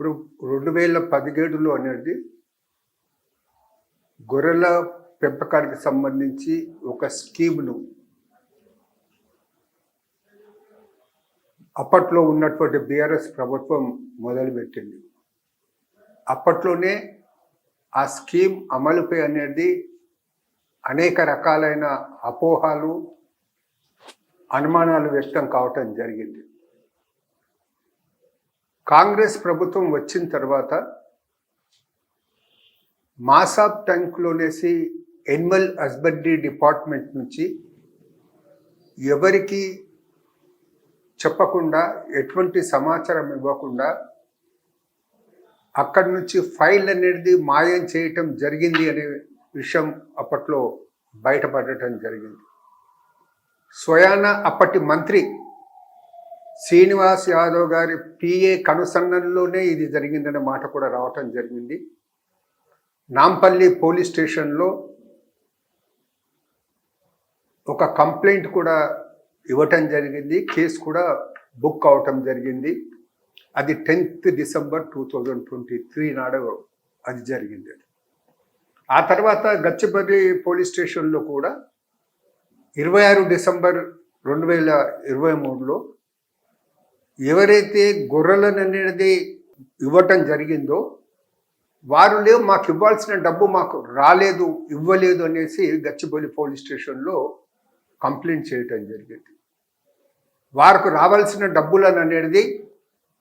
ఇప్పుడు రెండు వేల పదిహేడులో అనేది గొర్రెల పెంపకానికి సంబంధించి ఒక స్కీమ్ను అప్పట్లో ఉన్నటువంటి బీఆర్ఎస్ ప్రభుత్వం మొదలుపెట్టింది. అప్పట్లోనే ఆ స్కీమ్ అమలుపై అనేది అనేక రకాలైన అపోహాలు అనుమానాలు వ్యక్తం కావటం జరిగింది. కాంగ్రెస్ ప్రభుత్వం వచ్చిన తర్వాత మాసాబ్ ట్యాంక్లోనేసి ఎనిమల్ హస్బెండరీ డిపార్ట్మెంట్ నుంచి ఎవరికి చెప్పకుండా ఎటువంటి సమాచారం ఇవ్వకుండా అక్కడి నుంచి ఫైల్ అనేది మాయం చేయటం జరిగింది అనే విషయం అప్పట్లో బయటపడటం జరిగింది. స్వయాన అప్పటి మంత్రి శ్రీనివాస్ యాదవ్ గారి పిఏ కనుసన్నల్లోనే ఇది జరిగిందనే మాట కూడా రావటం జరిగింది. నాంపల్లి పోలీస్ స్టేషన్లో ఒక కంప్లైంట్ కూడా ఇవ్వటం జరిగింది. కేసు కూడా బుక్ అవటం జరిగింది. అది tenth December two thousand twenty three నాడు అది జరిగింది. ఆ తర్వాత గచ్చిబర్రి పోలీస్ స్టేషన్లో కూడా ఇరవై ఆరు డిసెంబర్ రెండు వేల ఇరవై మూడులో ఎవరైతే గొర్రెలను అనేది ఇవ్వటం జరిగిందో వారు లేవు మాకు ఇవ్వాల్సిన డబ్బు మాకు రాలేదు ఇవ్వలేదు అనేసి గచ్చిబౌలి పోలీస్ స్టేషన్లో కంప్లైంట్ చేయటం జరిగింది. వారికి రావాల్సిన డబ్బులను అనేది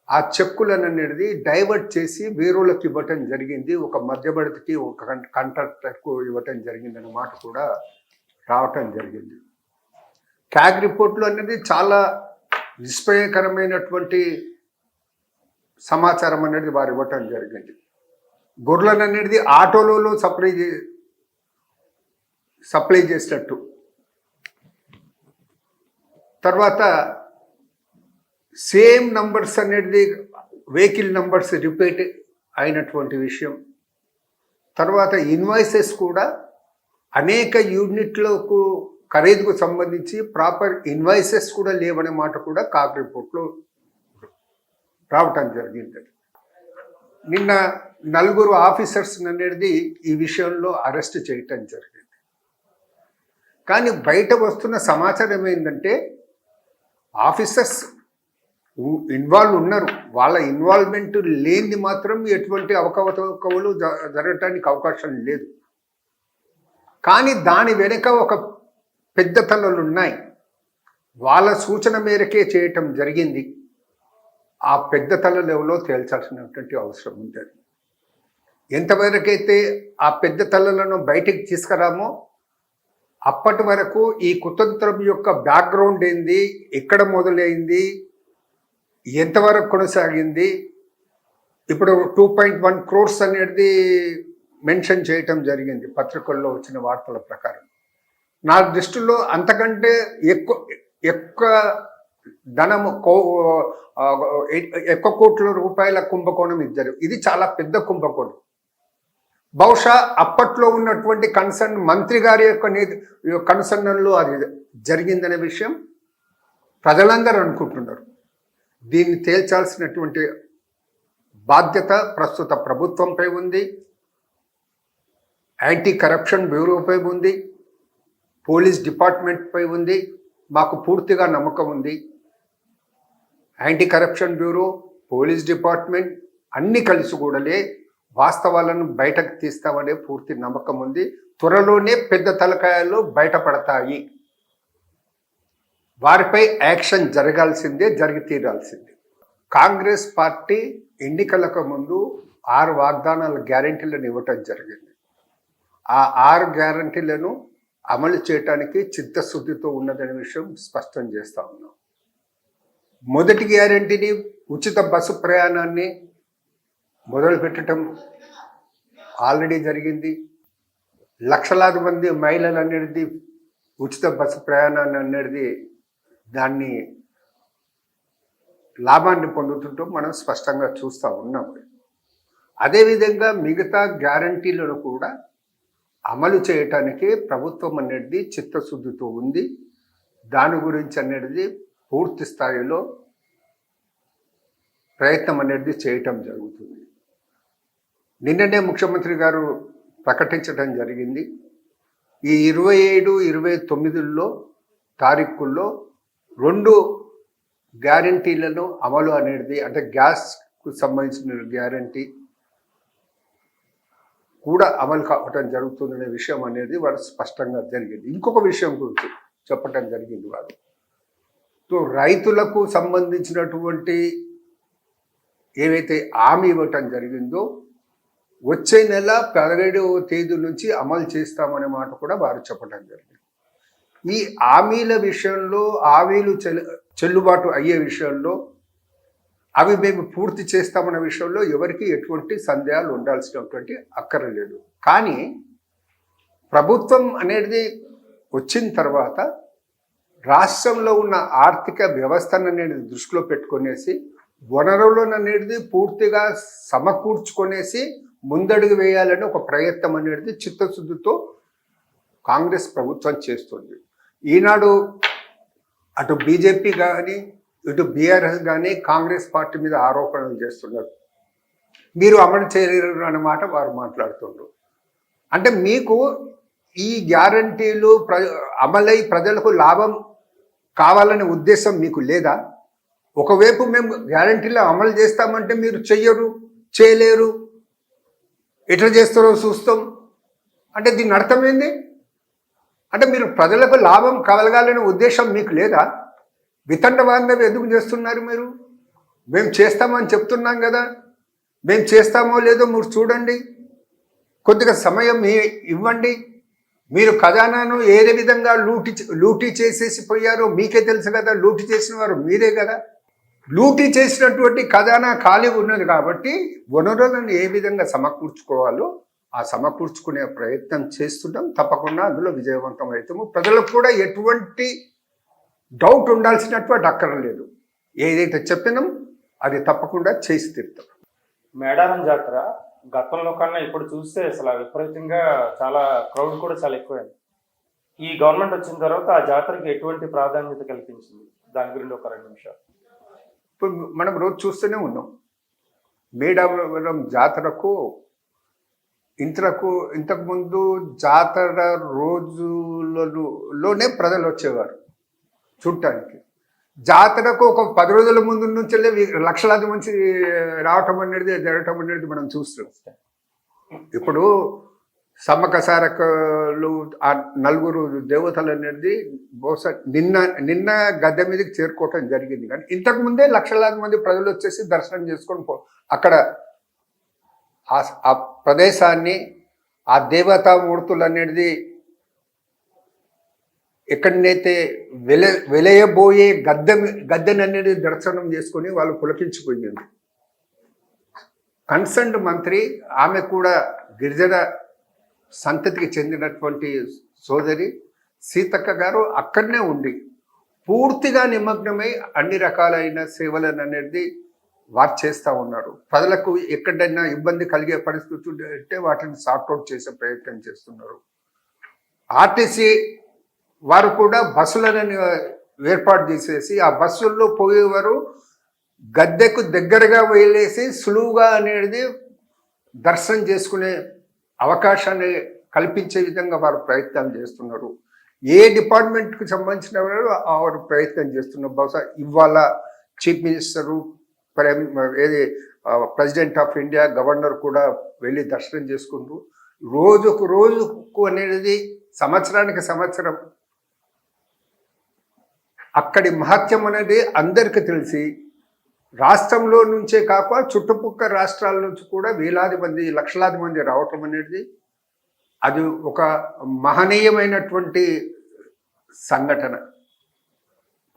ఆ చెక్కులను అనేది డైవర్ట్ చేసి వేరులకు ఇవ్వటం జరిగింది. ఒక మధ్యవర్తికి ఒక కాంట్రాక్టర్కు ఇవ్వటం జరిగింది అన్న మాట కూడా రావటం జరిగింది. క్యాగ్ రిపోర్ట్లు అనేది చాలా విస్మయకరమైనటువంటి సమాచారం అనేది వారు ఇవ్వటం జరిగింది. గొర్రెలను అనేది ఆటోలలో సప్లై చే సప్లై చేసినట్టు తర్వాత సేమ్ నంబర్స్ అనేది వెహికల్ నంబర్స్ రిపీట్ అయినటువంటి విషయం. తర్వాత ఇన్వాయిసెస్ కూడా అనేక యూనిట్లకు ఖరీదుకు సంబంధించి ప్రాపర్ ఇన్వాయిసెస్ కూడా లేవనే మాట కూడా కాక్ రిపోర్ట్లో రావటం జరిగింది. నిన్న నలుగురు ఆఫీసర్స్ అనేది ఈ విషయంలో అరెస్ట్ చేయటం జరిగింది. కానీ బయట వస్తున్న సమాచారం ఏంటంటే ఆఫీసర్స్ ఇన్వాల్వ్ ఉన్నారు. వాళ్ళ ఇన్వాల్వ్మెంట్ లేనిది మాత్రం ఎటువంటి అవకవకవులు జరగటానికి అవకాశం లేదు. కానీ దాని వెనుక ఒక పెద్ద తలలు ఉన్నాయి వాళ్ళ సూచన మేరకే చేయటం జరిగింది. ఆ పెద్ద తలలు ఎవరో తేల్చాల్సినటువంటి అవసరం ఉంటుంది. ఎంతవరకైతే ఆ పెద్ద తలలను బయటికి తీసుకురామో అప్పటి వరకు ఈ కుతంత్రం యొక్క బ్యాక్గ్రౌండ్ ఏంది ఎక్కడ మొదలైంది ఎంతవరకు కొనసాగింది ఇప్పుడు టూ పాయింట్ వన్ క్రోర్స్ అనేది మెన్షన్ చేయటం జరిగింది పత్రికల్లో వచ్చిన వార్తల ప్రకారం. నా దృష్టిలో అంతకంటే ఎక్కువ ఎక్కువ ధనము కో ఎక్కువ కోట్ల రూపాయల కుంభకోణం ఇద్దరు. ఇది చాలా పెద్ద కుంభకోణం. బహుశా అప్పట్లో ఉన్నటువంటి కన్సర్న్ మంత్రి గారి యొక్క కన్సర్న్లో అది జరిగిందనే విషయం ప్రజలందరూ అనుకుంటున్నారు. దీన్ని తేల్చాల్సినటువంటి బాధ్యత ప్రస్తుత ప్రభుత్వంపై ఉంది. యాంటీ కరప్షన్ బ్యూరోపై ఉంది. పోలీస్ డిపార్ట్మెంట్పై ఉంది మాకు పూర్తిగా నమ్మకం ఉంది. Anti corruption bureau police department అన్నీ కలిసి కూడలే వాస్తవాలను బయటకు తీస్తామనే పూర్తి నమ్మకం ఉంది. త్వరలోనే పెద్ద తలకాయలు బయటపడతాయి. వారిపై యాక్షన్ జరగాల్సిందే జరిగి తీరాల్సిందే. కాంగ్రెస్ పార్టీ ఎన్నికలకు ముందు ఆరు వాగ్దానాల గ్యారంటీలను ఇవ్వటం జరిగింది. ఆ ఆరు గ్యారంటీలను అమలు చేయటానికి చిత్తశుద్ధితో ఉన్నదనే విషయం స్పష్టం చేస్తా ఉన్నాం. మొదటి గ్యారంటీని ఉచిత బస్సు ప్రయాణాన్ని మొదలుపెట్టడం ఆల్రెడీ జరిగింది. లక్షలాది మంది మహిళలు అనేది ఉచిత బస్సు ప్రయాణాన్ని అనేది దాన్ని లాభాన్ని పొందుతుంటూ మనం స్పష్టంగా చూస్తూ ఉన్నాం. అదేవిధంగా మిగతా గ్యారంటీలను కూడా అమలు చేయటానికి ప్రభుత్వం అనేది చిత్తశుద్ధితో ఉంది. దాని గురించి అనేది పూర్తి స్థాయిలో ప్రయత్నం అనేది చేయటం జరుగుతుంది. నిన్ననే ముఖ్యమంత్రి గారు ప్రకటించడం జరిగింది. ఈ ఇరవై ఏడు ఇరవై తొమ్మిదిలో తారీఖుల్లో రెండు గ్యారంటీలను అమలు అనేది అంటే గ్యాస్కు సంబంధించిన గ్యారంటీ కూడా అమలు కావటం జరుగుతుందనే విషయం అనేది వారు స్పష్టంగా జరిగింది. ఇంకొక విషయం గురించి చెప్పటం జరిగింది వారు. సో రైతులకు సంబంధించినటువంటి ఏవైతే హామీ ఇవ్వటం జరిగిందో వచ్చే నెల పదిహేడవ తేదీ నుంచి అమలు చేస్తామనే మాట కూడా వారు చెప్పడం జరిగింది. ఈ హామీల విషయంలో హామీలు చెల్లుబాటు అయ్యే విషయంలో అవి మేము పూర్తి చేస్తామన్న విషయంలో ఎవరికి ఎటువంటి సందేహాలు ఉండాల్సినటువంటి అక్కరలేదు. కానీ ప్రభుత్వం అనేది వచ్చిన తర్వాత రాష్ట్రంలో ఉన్న ఆర్థిక వ్యవస్థను అనేది దృష్టిలో పెట్టుకునేసి వనరులను అనేది పూర్తిగా సమకూర్చుకొనేసి ముందడుగు వేయాలని ఒక ప్రయత్నం అనేది చిత్తశుద్ధితో కాంగ్రెస్ ప్రభుత్వం చేస్తుంది. ఈనాడు అటు బీజేపీ కానీ ఇటు బీఆర్ఎస్ కానీ కాంగ్రెస్ పార్టీ మీద ఆరోపణలు చేస్తున్నారు. మీరు అమలు చేయలేరు అన్నమాట వారు మాట్లాడుతుండ్రు. అంటే మీకు ఈ గ్యారంటీలు ప్ర అమలై ప్రజలకు లాభం కావాలనే ఉద్దేశం మీకు లేదా? ఒకవైపు మేము గ్యారంటీలు అమలు చేస్తామంటే మీరు చెయ్యరు చేయలేరు. ఎట్లా చేస్తారో చూస్తాం. అంటే దీని అర్థమైంది అంటే మీరు ప్రజలకు లాభం కలగాలనే ఉద్దేశం మీకు లేదా? వితండ బాంధవ్యం ఎందుకు చేస్తున్నారు మీరు? మేము చేస్తామని చెప్తున్నాం కదా. మేము చేస్తామో లేదో మీరు చూడండి. కొద్దిగా సమయం మీ- ఇవ్వండి. మీరు ఖజానాను ఏ విధంగా లూటి లూటీ చేసేసి పోయారో మీకే తెలుసు కదా. లూటీ చేసిన వారు మీరే కదా. లూటీ చేసినటువంటి ఖజానా ఖాళీ ఉన్నది కాబట్టి వనరులను ఏ విధంగా సమకూర్చుకోవాలో ఆ సమకూర్చుకునే ప్రయత్నం చేస్తుంటాం. తప్పకుండా అందులో విజయవంతం అవుతాము. ప్రజలకు కూడా ఎటువంటి డౌట్ ఉండాల్సినటువంటి అక్కర లేదు ఏదైతే చెప్పినాం అది తప్పకుండా చేసి తీరుతాం. మేడారం జాతర గతంలో కన్నా ఇప్పుడు చూస్తే అసలు విపరీతంగా చాలా క్రౌడ్ కూడా చాలా ఎక్కువైంది. ఈ గవర్నమెంట్ వచ్చిన తర్వాత ఆ జాతరకి ఎటువంటి ప్రాధాన్యత కల్పించింది? దాని గురించి ఒక రెండు నిమిషాలు. ఇప్పుడు మనం రోజు చూస్తూనే ఉన్నాం. మేడావరం జాతరకు ఇంతకు ఇంతకుముందు జాతర రోజులలోనే ప్రజలు వచ్చేవారు. చూడటానికి. జాతరకు ఒక పది రోజుల ముందు నుంచి లక్షలాది మంది రావటం అనేది జరగటం అనేది మనం చూస్తున్నాం. ఇప్పుడు సమ్మక సారకలు ఆ నలుగురు దేవతలు అనేది బహుశా నిన్న నిన్న గద్దె మీదకి చేరుకోవటం జరిగింది. కానీ ఇంతకు ముందే లక్షలాది మంది ప్రజలు వచ్చేసి దర్శనం చేసుకొని పో అక్కడ ఆ- ఆ ప్రదేశాన్ని ఆ దేవతామూర్తులు అనేది ఎక్కడనైతే వెల వెలయబోయే గద్దె గద్దెని అనేది దర్శనం చేసుకొని వాళ్ళు పులకించిపోయింది కన్సర్న్ మంత్రి ఆమె కూడా గిరిజన సంతతికి చెందినటువంటి సోదరి సీతక్క గారు అక్కడనే ఉండి పూర్తిగా నిమగ్నమై అన్ని రకాలైన సేవలను అనేది వారు చేస్తూ ఉన్నారు. ప్రజలకు ఎక్కడైనా ఇబ్బంది కలిగే పరిస్థితి ఉంటే వాటిని సార్ట్అవుట్ చేసే ప్రయత్నం చేస్తున్నారు. ఆర్టీసీ వారు కూడా బస్సులను ఏర్పాటు చేసేసి ఆ బస్సుల్లో పోయేవారు గద్దెకు దగ్గరగా వెళ్ళేసి సులువుగా అనేది దర్శనం చేసుకునే అవకాశాన్ని కల్పించే విధంగా వారు ప్రయత్నాలు చేస్తున్నారు. ఏ డిపార్ట్మెంట్కి సంబంధించిన వారు వారు ప్రయత్నం చేస్తున్నారు. బహుశా ఇవాళ చీఫ్ మినిస్టరు ప్రైమ్ ఏది ప్రెసిడెంట్ ఆఫ్ ఇండియా గవర్నర్ కూడా వెళ్ళి దర్శనం చేసుకుంటూ రోజుకు రోజుకు అనేది సంవత్సరానికి సంవత్సరం అక్కడి మహత్యం అనేది అందరికీ తెలిసి రాష్ట్రంలో నుంచే కాక చుట్టుపక్కల రాష్ట్రాల నుంచి కూడా వేలాది మంది లక్షలాది మంది రావటం అనేది అది ఒక మహనీయమైనటువంటి సంఘటన.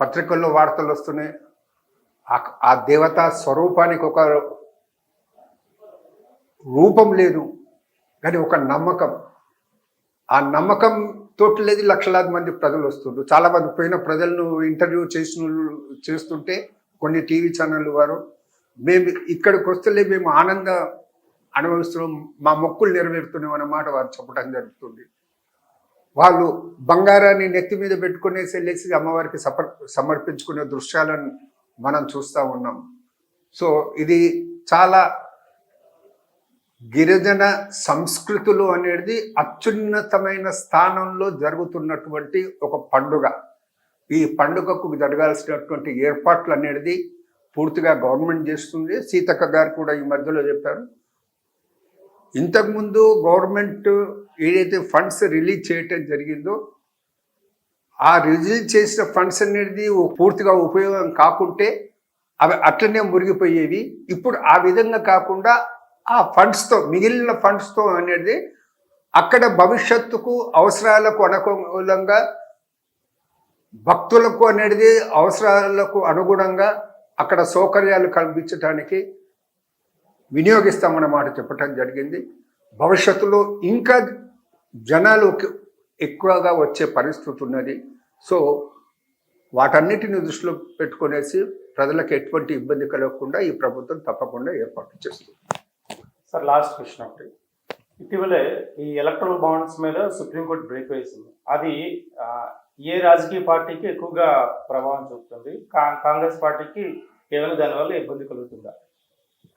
పత్రికల్లో వార్తలు వస్తున్నాయి. ఆ- ఆ దేవతా స్వరూపానికి ఒక రూపం లేదు. కానీ ఒక నమ్మకం. ఆ నమ్మకం తోటి లక్షలాది మంది ప్రజలు వస్తుండ్రు. చాలా మంది పోయిన ప్రజలను ఇంటర్వ్యూ చేసిన చేస్తుంటే కొన్ని టీవీ ఛానల్ వారు మేము ఇక్కడికి వస్తలే మేము ఆనంద అనుభవిస్తున్నాం మా మొక్కులు నెరవేరుతున్నాం అన్నమాట వారు చెప్పడం జరుగుతుంది. వాళ్ళు బంగారాన్ని నెత్తి మీద పెట్టుకునేసి వెళ్ళేసి అమ్మవారికి సమర్ సమర్పించుకునే దృశ్యాలను మనం చూస్తూ ఉన్నాం. సో ఇది చాలా గిరిజన సంస్కృతులు అనేది అత్యున్నతమైన స్థానంలో జరుగుతున్నటువంటి ఒక పండుగ. ఈ పండుగకు జరగాల్సినటువంటి ఏర్పాట్లు అనేది పూర్తిగా గవర్నమెంట్ చేస్తుంది. సీతక్క గారు కూడా ఈ మధ్యలో చెప్పారు. ఇంతకుముందు గవర్నమెంట్ ఏదైతే ఫండ్స్ రిలీజ్ చేయటం జరిగిందో ఆ రిలీజ్ చేసిన ఫండ్స్ అనేది పూర్తిగా ఉపయోగం కాకుంటే అవి అట్లనే మురిగిపోయేవి. ఇప్పుడు ఆ విధంగా కాకుండా ఆ ఫండ్స్తో మిగిలిన ఫండ్స్తో అనేది అక్కడ భవిష్యత్తుకు అవసరాలకు అనుకూలంగా భక్తులకు అనేది అవసరాలకు అనుగుణంగా అక్కడ సౌకర్యాలు కల్పించడానికి వినియోగిస్తామన్నమాట చెప్పటం జరిగింది. భవిష్యత్తులో ఇంకా జనాలు ఎక్కువగా వచ్చే పరిస్థితి ఉన్నది. సో వాటన్నిటిని దృష్టిలో పెట్టుకునేసి ప్రజలకు ఎటువంటి ఇబ్బంది కలగకుండా ఈ ప్రభుత్వం తప్పకుండా ఏర్పాటు చేస్తుంది. సార్ లాస్ట్ క్వశ్చన్ ఒకటి. ఇటీవలే ఈ ఎలక్ట్రల్ బాండ్స్ మీద సుప్రీంకోర్టు బ్రేక్ వేసింది. అది ఏ రాజకీయ పార్టీకి ఎక్కువగా ప్రభావం చూపుతుంది? కా- కాంగ్రెస్ పార్టీకి కేవలం దానివల్ల ఇబ్బంది కలుగుతుందా?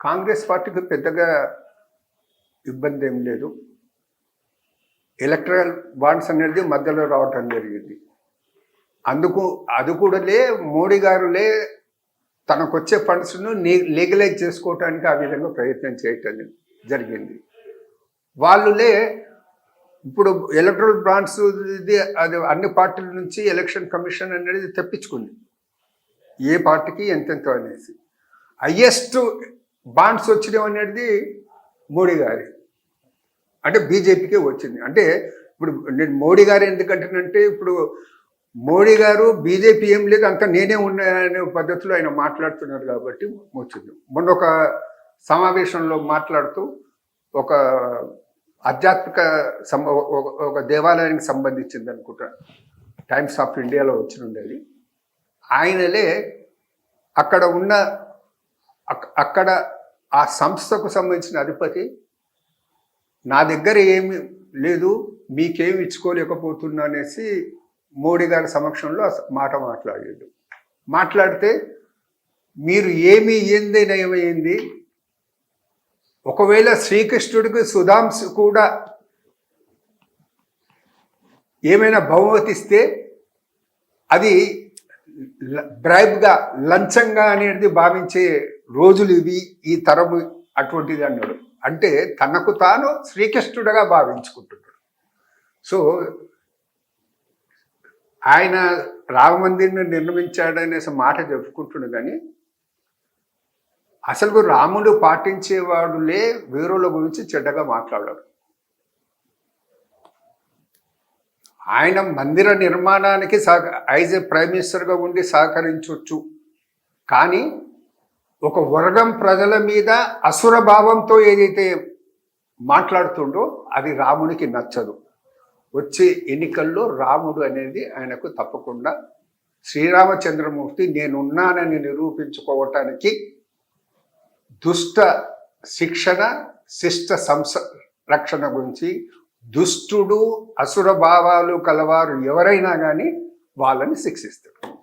కాంగ్రెస్ పార్టీకి పెద్దగా ఇబ్బంది ఏం లేదు. ఎలక్ట్రల్ బాండ్స్ అనేది మధ్యలో రావటం జరిగింది. అందుకు అది కూడాలే మోడీ గారులే తనకొచ్చే ఫండ్స్ను లీగలైజ్ చేసుకోవటానికి ఆ విధంగా ప్రయత్నం చేయటం జరిగింది. వాళ్ళులే ఇప్పుడు ఎలక్ట్రల్ బాండ్స్ ఇది అది అన్ని పార్టీల నుంచి ఎలక్షన్ కమిషన్ అనేది తెప్పించుకుంది. ఏ పార్టీకి ఎంతెంత అనేసి. హయ్యెస్ట్ బాండ్స్ వచ్చినాం అనేది మోడీ గారి. అంటే బీజేపీకే వచ్చింది. అంటే ఇప్పుడు నేను మోడీ గారు ఎందుకంటేనంటే ఇప్పుడు మోడీ గారు బీజేపీ ఏం లేదు అంత నేనే ఉన్నాయనే పద్ధతిలో ఆయన మాట్లాడుతున్నారు కాబట్టి వచ్చింది మొన్న ఒక సమావేశంలో మాట్లాడుతూ ఒక ఆధ్యాత్మిక ఒక- ఒక దేవాలయానికి సంబంధించింది అనుకుంటా. టైమ్స్ ఆఫ్ ఇండియాలో వచ్చి ఉండేది ఆయనలే అక్కడ ఉన్న అక్కడ ఆ సంస్థకు సంబంధించిన అధిపతి నా దగ్గర ఏమి లేదు మీకేమి ఇచ్చుకోలేకపోతున్నా అనేసి మోడీ గారి సమక్షంలో మాట మాట్లాడాడు. మాట్లాడితే మీరు ఏమి ఏంది నయమైంది ఒకవేళ శ్రీకృష్ణుడికి సుధాంశు కూడా ఏమైనా బహుమతిస్తే అది ల- బ్రైబ్గా లంచంగా అనేది భావించే రోజులు ఇవి ఈ తరము అటువంటిది అన్నాడు. అంటే తనకు తాను శ్రీకృష్ణుడిగా భావించుకుంటున్నాడు. సో ఆయన రామమందిర్ని నిర్మించాడనేసి మాట చెప్పుకుంటున్నాడు. కానీ అసలు రాముడు పాటించేవాడులే వేరుల గురించి చెడ్డగా మాట్లాడాడు. ఆయన మందిర నిర్మాణానికి సహ యాజ్ ఏ ప్రైమ్ మినిస్టర్గా ఉండి సహకరించవచ్చు కానీ ఒక వర్గం ప్రజల మీద అసుర భావంతో ఏదైతే మాట్లాడుతుండో అది రామునికి నచ్చదు. వచ్చే ఎన్నికల్లో రాముడు అనేది ఆయనకు తప్పకుండా శ్రీరామచంద్రమూర్తి నేనున్నానని నిరూపించుకోవటానికి దుష్ట శిక్షణ శిష్ట సంస రక్షణ గురించి దుష్టుడు అసుర భావాలు కలవారు ఎవరైనా కానీ వాళ్ళని శిక్షిస్తాడు.